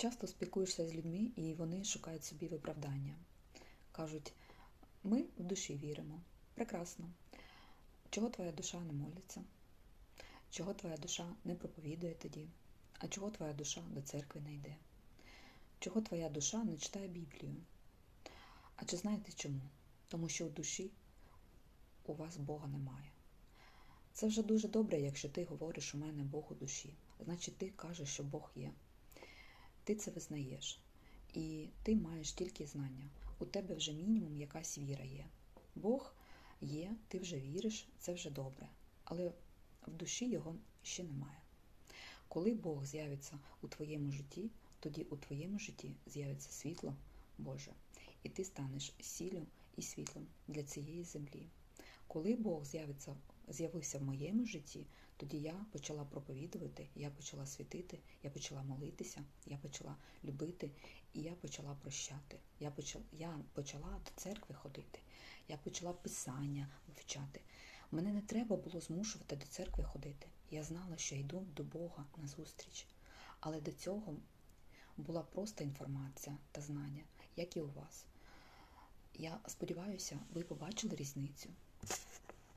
Часто спілкуєшся з людьми, і вони шукають собі виправдання. Кажуть, ми в душі віримо. Прекрасно. Чого твоя душа не молиться? Чого твоя душа не проповідує тоді? А чого твоя душа до церкви не йде? Чого твоя душа не читає Біблію? А чи знаєте чому? Тому що у душі у вас Бога немає. Це вже дуже добре, якщо ти говориш у мене Бог у душі. Значить, ти кажеш, що Бог є. Ти це визнаєш. І ти маєш тільки знання. У тебе вже мінімум якась віра є. Бог є, ти вже віриш, це вже добре. Але в душі його ще немає. Коли Бог з'явиться у твоєму житті, тоді у твоєму житті з'явиться світло Боже, і ти станеш сіллю і світлом для цієї землі. Коли Бог з'явиться, з'явився в моєму житті, тоді я почала проповідувати, я почала світити, я почала молитися, я почала любити і я почала прощати. Я почала, я почала до церкви ходити, я почала писання вивчати. Мене не треба було змушувати до церкви ходити. Я знала, що йду до Бога на зустріч. Але до цього була просто інформація та знання, як і у вас. Я сподіваюся, ви побачили різницю.